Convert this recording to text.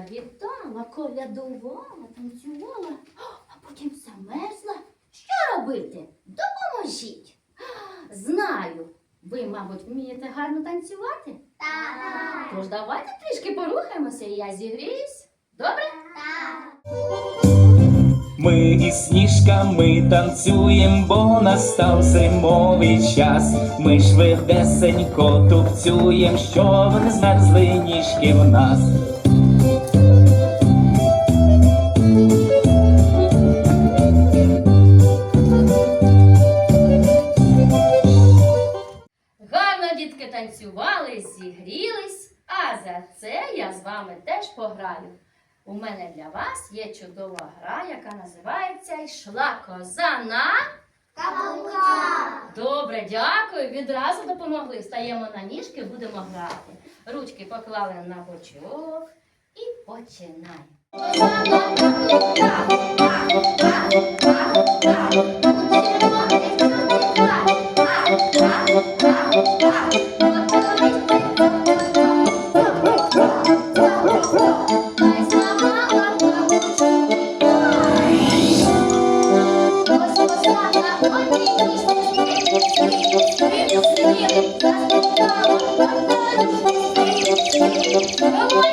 бігла, вітала, колядувала, танцювала, а потім замерзла. Що робити? Допоможіть. Знаю, ви, мабуть, вмієте гарно танцювати. Так. Тож давайте трішки порухаємося, і я зігріюсь. Добре? Ми із сніжками танцюєм, бо настав зимовий час. Ми швидесенько тупцюєм, щоб не змерзли ніжки в нас. За це я з вами теж пограю. У мене для вас є чудова гра, яка називається Йшла коза на. Каблука. Добре, дякую. Відразу допомогли. Стаємо на ніжки, будемо грати. Ручки поклали на бочок і починаємо.